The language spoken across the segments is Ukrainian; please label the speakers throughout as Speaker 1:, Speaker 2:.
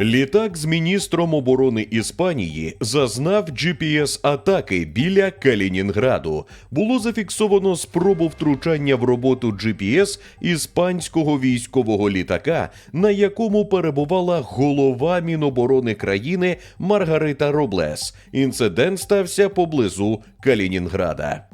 Speaker 1: Літак з міністром оборони Іспанії зазнав GPS-атаки біля Калінінграду. Було зафіксовано спробу втручання в роботу GPS іспанського військового літака, на якому перебувала голова Міноборони країни Маргарита Роблес. Інцидент стався поблизу Калінінграда.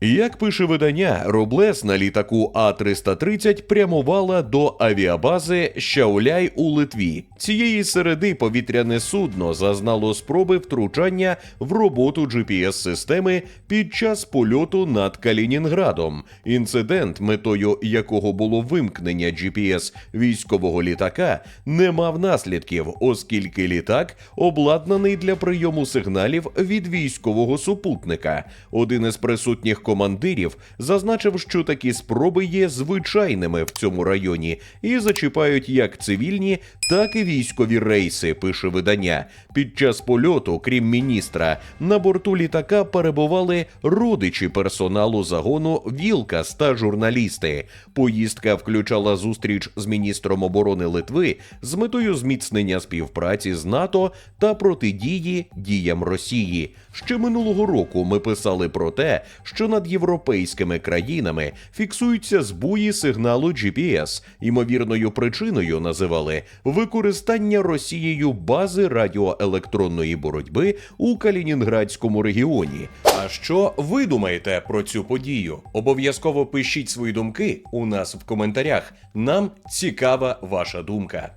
Speaker 1: Як пише видання, Роблес на літаку А-330 прямувала до авіабази Щауляй у Литві. Цієї середи повітряне судно зазнало спроби втручання в роботу GPS-системи під час польоту над Калінінградом. Інцидент, метою якого було вимкнення GPS військового літака, не мав наслідків, оскільки літак обладнаний для прийому сигналів від військового супутника. Один із присутніх командирів зазначив, що такі спроби є звичайними в цьому районі і зачіпають як цивільні, так і військові рейси. Пише видання. Під час польоту, крім міністра, на борту літака перебували родичі персоналу загону Вілкас та журналісти. Поїздка включала зустріч з міністром оборони Литви з метою зміцнення співпраці з НАТО та протидії діям Росії. Ще минулого року ми писали про те, що над європейськими країнами фіксуються збої сигналу GPS. Ймовірною причиною називали використання Росією бази радіоелектронної боротьби у Калінінградському регіоні. А що ви думаєте про цю подію? Обов'язково пишіть свої думки у нас в коментарях. Нам цікава ваша думка.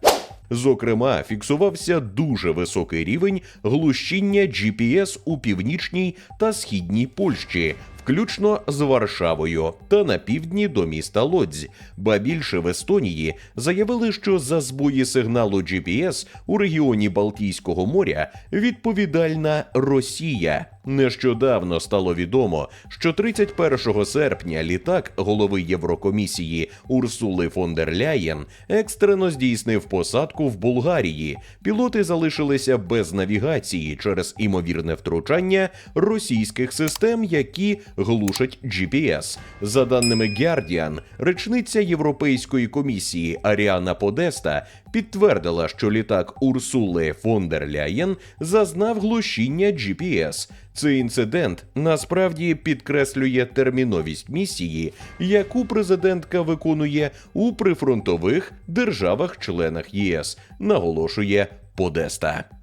Speaker 1: Зокрема, фіксувався дуже високий рівень глушіння GPS у північній та східній Польщі, включно з Варшавою та на півдні до міста Лодзь. Ба більше в Естонії заявили, що за збої сигналу GPS у регіоні Балтійського моря відповідальна Росія. Нещодавно стало відомо, що 31 серпня літак голови Єврокомісії Урсули фон дер Ляєн екстрено здійснив посадку в Болгарії. Пілоти залишилися без навігації через імовірне втручання російських систем, які глушать GPS. За даними Guardian, речниця Європейської комісії Аріана Подеста підтвердила, що літак Урсули фон дер Ляєн зазнав глушіння GPS. Цей інцидент насправді підкреслює терміновість місії, яку президентка виконує у прифронтових державах-членах ЄС, наголошує Подеста.